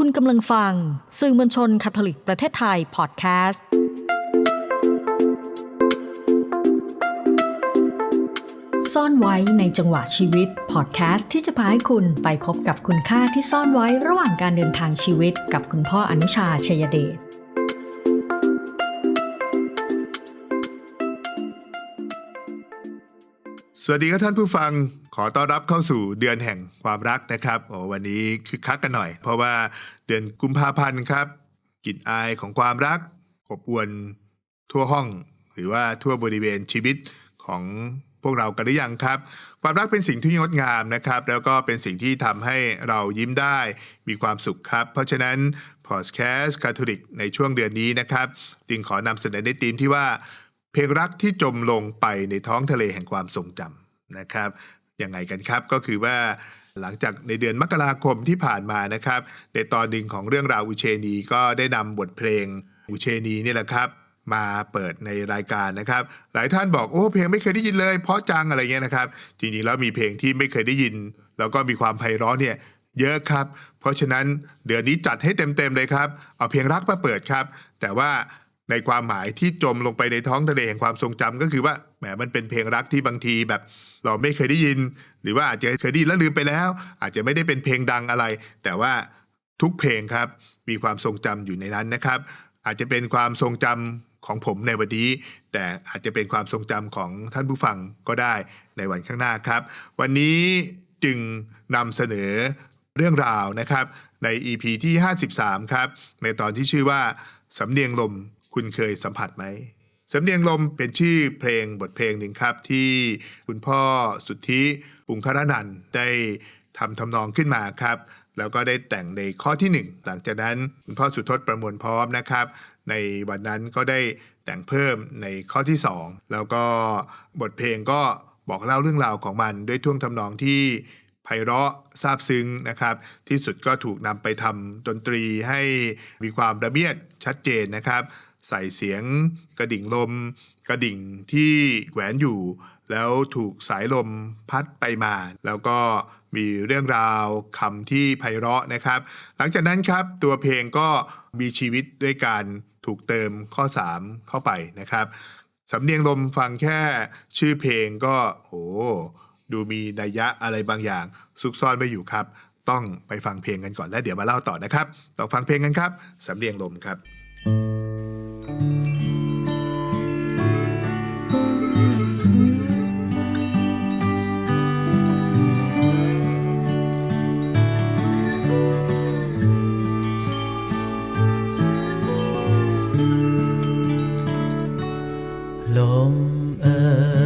คุณกำลังฟัง สื่อมวลชนคาทอลิกประเทศไทยพอดแคสต์ ซ่อนไว้ในจังหวะชีวิตพอดแคสต์ที่จะพาให้คุณไปพบกับคุณค่าที่ซ่อนไว้ระหว่างการเดินทางชีวิตกับคุณพ่ออนุชาชัยเดชสวัสดีครับท่านผู้ฟัง ขอต้อนรับเข้าสู่เดือนแห่งความรักนะครับโอ้วันนี้คึกคักกันหน่อย เพราะว่าเดือนกุมภาพันธ์ครับกลิ่นอายของความรักอบอวนทั่วห้อง หรือว่าทั่วบริเวณชีวิตของพวกเรากันหรือยังครับ ความรักเป็นสิ่งที่งดงามนะครับ แล้วก็เป็นสิ่งที่ทำให้เรายิ้มได้มีความสุขครับ เพราะฉะนั้นพอดแคสต์คาทอลิกในช่วงเดือนนี้นะครับจึงขอนำเสนอในธีมที่ว่า เพลงรักที่จมลงไปในท้องทะเลแห่งความทรงจำนะครับ ยังไงกันครับ ก็คือว่าหลังจากในเดือนมกราคมที่ผ่านมานะครับ ในตอนหนึ่งของเรื่องราวอุเชนีก็ได้นำบทเพลงอุเชนีนี่แหละครับมาเปิดในรายการนะครับ หลายท่านบอกโอ้เพลงไม่เคยได้ยินเลย เพราะจังอะไรเงี้ยนะครับจริงๆแล้วมีเพลงที่ไม่เคยได้ยิน แล้วก็มีความไพเราะเนี่ยเยอะครับ เพราะฉะนั้นเดือนนี้จัดให้เต็มๆเลยครับ เอาเพลงรักมาเปิดครับ แต่ว่า ในความหมายที่จมลงไปในท้องทะเลแห่งความทรงจำก็คือว่าแหมมันเป็นเพลงรักที่บางทีแบบ เราไม่เคยได้ยิน หรือว่าอาจจะเคยได้ยินแล้วลืมไปแล้ว อาจจะไม่ได้เป็นเพลงดังอะไร แต่ว่าทุกเพลงครับ มีความทรงจำอยู่ในนั้นนะครับ อาจจะเป็นความทรงจำของผมในวันนี้ แต่อาจจะเป็นความทรงจำของท่านผู้ฟังก็ได้ในวันข้างหน้าครับ วันนี้จึงนำเสนอเรื่องราวนะครับ ใน EP ที่ 53 ครับ ในตอนที่ชื่อว่าสำเนียงลม คุณเคยสัมผัสไหมสำเนียงลมเป็นชื่อเพลงบทเพลงหนึ่งครับ ที่คุณพ่อสุทธิปุงคารนันได้ทำทำนองขึ้นมาครับ แล้วก็ได้แต่งในข้อที่หนึ่งหลังจากนั้นคุณพ่อสุทศประมวลพร้อมนะครับ ในวันนั้นก็ได้แต่งเพิ่มในข้อที่สองแล้วก็บทเพลงก็บอกเล่าเรื่องราวของมัน ด้วยท่วงทำนองที่ไพเราะซาบซึ้งนะครับ ที่สุดก็ถูกนำไปทำดนตรีให้มีความระเบียดชัดเจนนะครับ ใส่เสียงกระดิ่งลม กระดิ่งที่แขวนอยู่ แล้วถูกสายลมพัดไปมา แล้วก็มีเรื่องราวคำที่ไพเราะนะครับ หลังจากนั้นครับตัวเพลงก็มีชีวิตด้วยการถูกเติมข้อ 3 เข้าไปนะครับสำเนียงลมฟังแค่ชื่อเพลงก็โหดูมีนัยยะอะไรบางอย่างซุกซ่อนไว้อยู่ครับ ต้องไปฟังเพลงกันก่อนแล้วเดี๋ยวมาเล่าต่อนะครับ ต้องฟังเพลงกันครับสำเนียงลมครับ ลมเอ่ย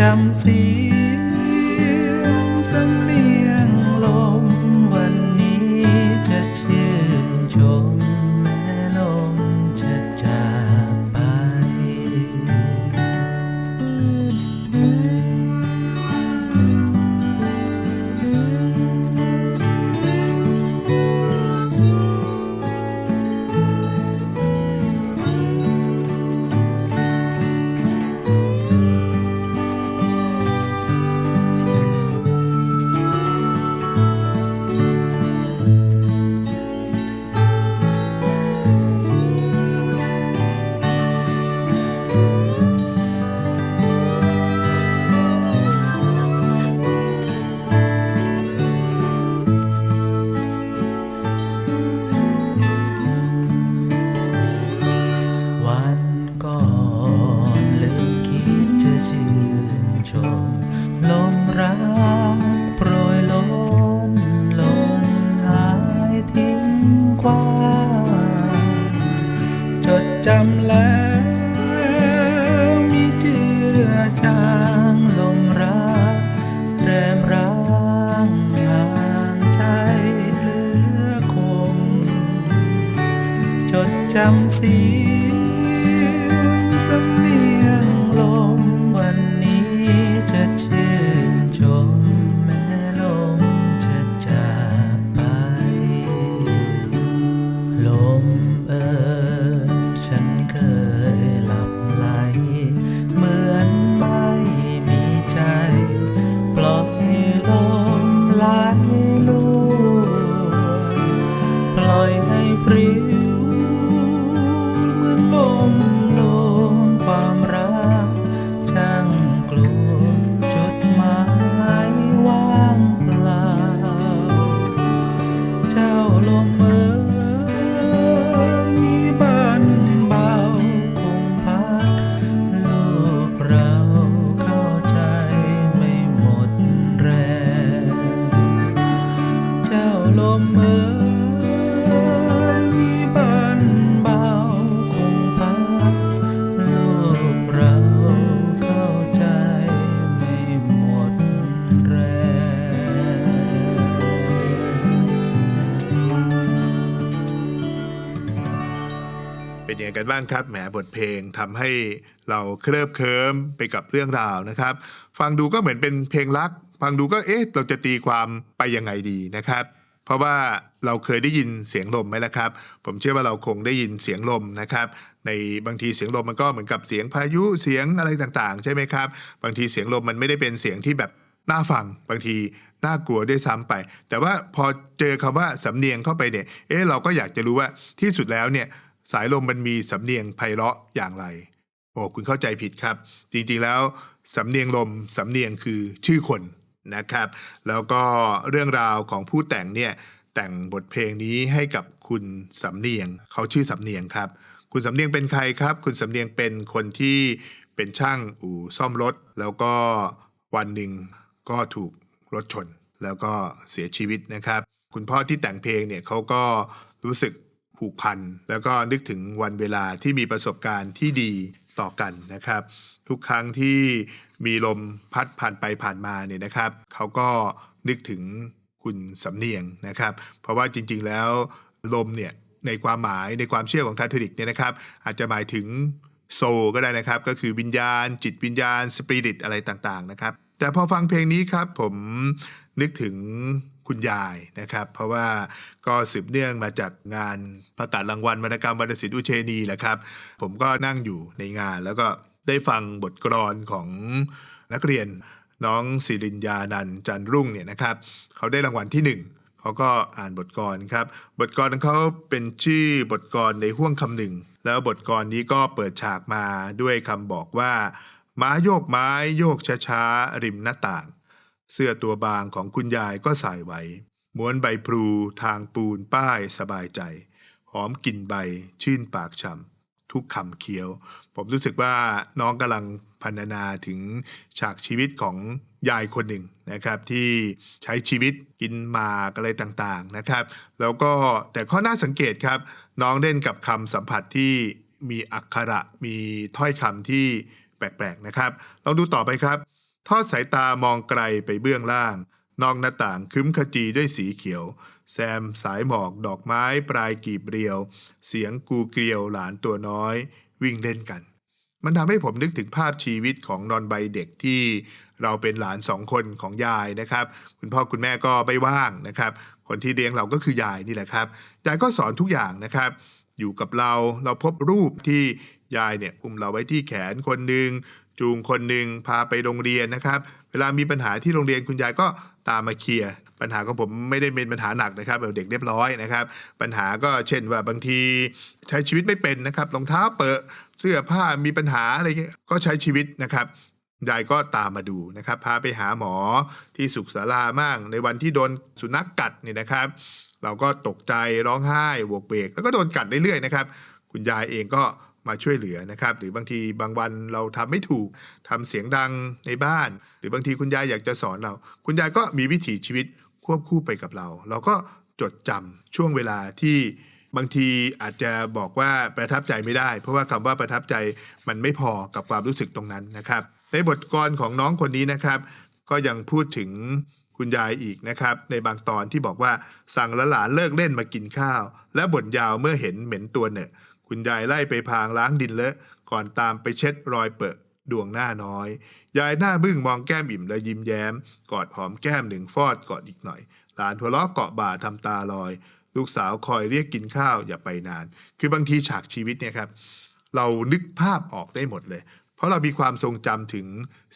จำสี fall. prima เป็นยังไงกันบ้างครับแหมบทเพลงทำให้เราเคลิบเคลิ้มไปกับเรื่องราวนะครับ ฟังดูก็เหมือนเป็นเพลงรัก ฟังดูก็เอ๊ะเราจะตีความไปยังไงดีนะครับ เพราะว่าเราเคยได้ยินเสียงลมไหมล่ะครับ ผมเชื่อว่าเราคงได้ยินเสียงลมนะครับ ในบางทีเสียงลมมันก็เหมือนกับเสียงพายุเสียงอะไรต่างๆ ใช่ไหมครับ บางทีเสียงลมมันไม่ได้เป็นเสียงที่แบบน่าฟังบางทีน่ากลัวด้วยซ้ำไป แต่ว่าพอเจอคำว่าสำเนียงเข้าไปเนี่ย เอ๊ะเราก็อยากจะรู้ว่าที่สุดแล้วเนี่ย สายลมมันมีสำเนียงไพเราะอย่างไร โอ้คุณเข้าใจผิดครับ จริงๆแล้วสำเนียงลมสำเนียงคือชื่อคนนะครับ แล้วก็เรื่องราวของผู้แต่งเนี่ยแต่งบทเพลงนี้ให้กับคุณสำเนียง เขาชื่อสำเนียงครับ คุณสำเนียงเป็นใครครับ คุณสำเนียงเป็นคนที่เป็นช่างอู่ซ่อมรถ แล้วก็วันหนึ่งก็ถูกรถชน แล้วก็เสียชีวิตนะครับ คุณพ่อที่แต่งเพลงเนี่ยเขาก็รู้สึก ผูกพัน แล้วก็นึกถึงวันเวลาที่มีประสบการณ์ที่ดีต่อกันนะครับ ทุกครั้งที่มีลมพัดผ่านไปผ่านมาเนี่ยนะครับเขาก็นึกถึงคุณสำเนียงนะครับ เพราะว่าจริงๆแล้วลมเนี่ยในความหมายในความเชื่อของคาทอลิกเนี่ยนะครับ อาจจะหมายถึงโซก็ได้นะครับ ก็คือวิญญาณ จิตวิญญาณสปิริตอะไรต่างๆนะครับ แต่พอฟังเพลงนี้ครับผมนึกถึง คุณยายนะครับ เพราะว่าก็สืบเนื่องมาจากงานประกาศรางวัลวรรณกรรมวรรณศิลป์อุเชนีแหละครับ ผมก็นั่งอยู่ในงาน แล้วก็ได้ฟังบทกลอนของนักเรียนน้องศิรินยานันจันรุ่งเนี่ยนะครับ เขาได้รางวัลที่หนึ่งเขาก็อ่านบทกลครับ บทกลของเขาเป็นชื่อบทกลในห่วงคำหนึ่ง แล้วบทกลนี้ก็เปิดฉากมาด้วยคำบอกว่า ม้าโยกไม้โยกช้าๆริมหน้าต่าง เสื้อตัวบางของคุณยายก็ใส่ไว้ ม้วนใบพลูทางปูนป้ายสบายใจ หอมกลิ่นใบชื่นปากฉ่ำทุกคำเคี้ยว ผมรู้สึกว่าน้องกำลังพรรณนาถึงฉากชีวิตของยายคนหนึ่งนะครับที่ใช้ชีวิตกินหมากอะไรต่างๆนะครับ แล้วก็แต่ข้อน่าสังเกตครับ น้องเล่นกับคำสัมผัสที่มีอักขระมีถ้อยคำที่แปลกๆนะครับลองดูต่อไปครับ ทอดสายตามองไกลไปเบื้องล่าง นอกหน้าต่างคึ้มขจีด้วยสีเขียว แซมสายหมอกดอกไม้ปลายกีบเรียว เสียงกูเกลียวหลานตัวน้อย วิ่งเล่นกัน มันทำให้ผมนึกถึงภาพชีวิตของนอนใบเด็กที่เราเป็นหลานสองคนของยายนะครับ คุณพ่อคุณแม่ก็ไม่ว่างนะครับ คนที่เลี้ยงเราก็คือยายนี่แหละครับยายก็สอนทุกอย่างนะครับ อยู่กับเราเราพบรูปที่ ยายเนี่ยอุ้มเราไว้ที่แขนคนหนึ่งจูงคนหนึ่งพาไปโรงเรียนนะครับ เวลามีปัญหาที่โรงเรียนคุณยายก็ตามมาเคลียร์ปัญหาของผมไม่ได้เป็นปัญหาหนักนะครับแบบเด็กเรียบร้อยนะครับ ปัญหาก็เช่นว่าบางทีใช้ชีวิตไม่เป็นนะครับรองเท้าเปิดเสื้อผ้ามีปัญหาอะไรเงี้ยก็ใช้ชีวิตนะครับยายก็ตามมาดูนะครับ พาไปหาหมอที่สุขศาลามั่งในวันที่โดนสุนัขกกัดเนี่ยนะครับ เราก็ตกใจร้องไห้โวกเวกแล้วก็โดนกัดเรื่อยๆนะครับ คุณยายเองก็ มาช่วยเหลือนะครับ หรือบางทีบางวันเราทำไม่ถูกทำเสียงดังในบ้าน หรือบางทีคุณยายอยากจะสอนเรา คุณยายก็มีวิถีชีวิตควบคู่ไปกับเรา เราก็จดจำช่วงเวลาที่บางทีอาจจะบอกว่าประทับใจไม่ได้ เพราะว่าคำว่าประทับใจมันไม่พอกับความรู้สึกตรงนั้นนะครับ ในบทกลของน้องคนนี้นะครับ ก็ยังพูดถึงคุณยายอีกนะครับ ในบางตอนที่บอกว่าสั่งหลานเลิกเล่นมากินข้าว และบ่นยาวเมื่อเห็นเหม็นตัวเหนอะ คุณยายไล่ไปพางล้างดินเลอะก่อนตามไปเช็ดรอยเปอะดวงหน้าน้อย ยายหน้าบึ้งมองแก้มอิ่มและยิ้มแย้ม กอดหอมแก้มหนึ่งฟอดกอดอีกหน่อย หลานหัวเราะเกาะบ่าทำตาลอย ลูกสาวคอยเรียกกินข้าวอย่าไปนาน คือบางทีฉากชีวิตเนี่ยครับเรานึกภาพออกได้หมดเลย เพราะเรามีความทรงจำถึง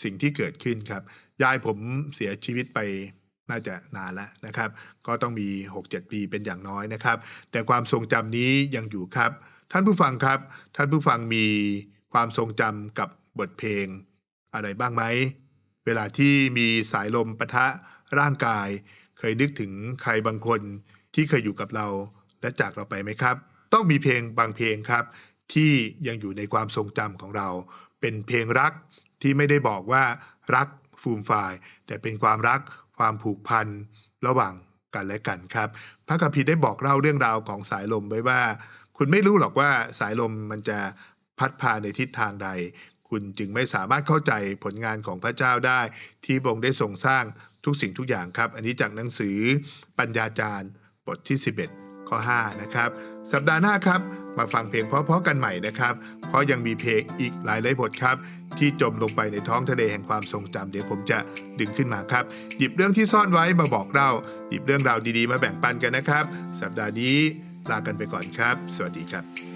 สิ่งที่เกิดขึ้นครับ ยายผมเสียชีวิตไปน่าจะนานแล้วนะครับ ก็ต้องมี 6-7 ปีเป็นอย่างน้อยนะครับ แต่ความทรงจำนี้ยังอยู่ครับ ท่านผู้ฟังครับ ท่านผู้ฟังมีความทรงจำกับบทเพลงอะไรบ้างไหม เวลาที่มีสายลมปะทะร่างกาย เคยนึกถึงใครบางคนที่เคยอยู่กับเรา และจากเราไปไหมครับ ต้องมีเพลงบางเพลงครับ ที่ยังอยู่ในความทรงจำของเรา เป็นเพลงรักที่ไม่ได้บอกว่ารักฟูมฟาย แต่เป็นความรักความผูกพันระหว่างกันและกันครับ พระคัมภีร์ได้บอกเล่าเรื่องราวของสายลมไว้ว่า คุณไม่รู้หรอกว่าสายลมมันจะพัดพาในทิศทางใด คุณจึงไม่สามารถเข้าใจผลงานของพระเจ้าได้ ที่พระองค์ได้ทรงสร้างทุกสิ่งทุกอย่างครับ อันนี้จากหนังสือปัญญาจารย์บทที่ 11 ข้อ 5 นะครับ สัปดาห์หน้าครับ มาฟังเพลงเพราะๆกันใหม่นะครับ เพราะยังมีเพลงอีกหลายหลายบทครับ ที่จมลงไปในท้องทะเลแห่งความทรงจำเดี๋ยวผมจะดึงขึ้นมาครับ หยิบเรื่องที่ซ่อนไว้มาบอกเล่าหยิบเรื่องราวดีๆ มาแบ่งปันกันนะครับ สัปดาห์นี้ ลากันไปก่อนครับ สวัสดีครับ